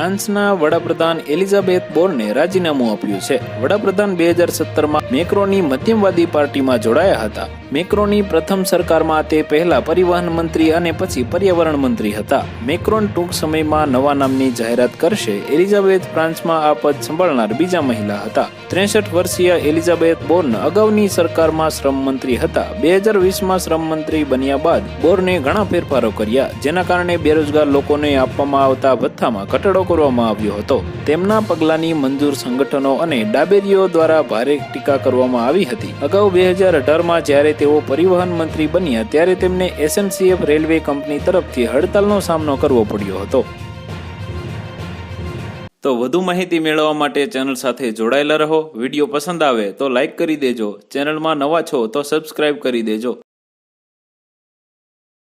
ફ્રાન્સના વડાપ્રધાન એલિઝાબેથ બોર્ને રાજીનામું આપ્યું છે. વડાપ્રધાન બે હજાર સત્તરમાં મેક્રોની મધ્યમવાદી પાર્ટીમાં જોડાયા હતા. મેક્રોની પ્રથમ સરકારમાં તે પહેલા પરિવહન મંત્રી અને પછી પર્યાવરણ મંત્રી હતા. મેક્રોન ટૂંક સમયમાં નવા નામની જાહેરાત કરશે. એલિઝાબેથ ફ્રાન્સમાં આ પદ સંભાળનાર બીજા મહિલા હતા. ત્રેસઠ વર્ષીય એલિઝાબેથ બોર્ન અગાઉની સરકારમાં શ્રમ મંત્રી હતા. બે હજાર વીસમાં શ્રમ મંત્રી બન્યા બાદ બોર્ને ઘણા ફેરફારો કર્યા, જેના કારણે બેરોજગાર લોકોને આપવામાં આવતા ભથ્થામાં ઘટાડો કરવામાં આવ્યો હતો. તેમના પગલાંની મંજૂર સંગઠનો અને ડાબેરીઓ દ્વારા ભારે ટીકા કરવામાં આવી હતી. અગાઉ બે હજાર અઢારમાં જ્યારે તેઓ પરિવહન મંત્રી બન્યા, ત્યારે તેમને એસએનસીએફ રેલવે કંપની તરફથી હડતાલનો સામનો કરવો પડ્યો હતો. તો વધુ માહિતી મેળવવા માટે ચેનલ સાથે જોડાયેલા રહો. વીડિયો પસંદ આવે તો લાઇક કરી દેજો. ચેનલમાં નવા છો તો સબસ્ક્રાઇબ કરી દેજો.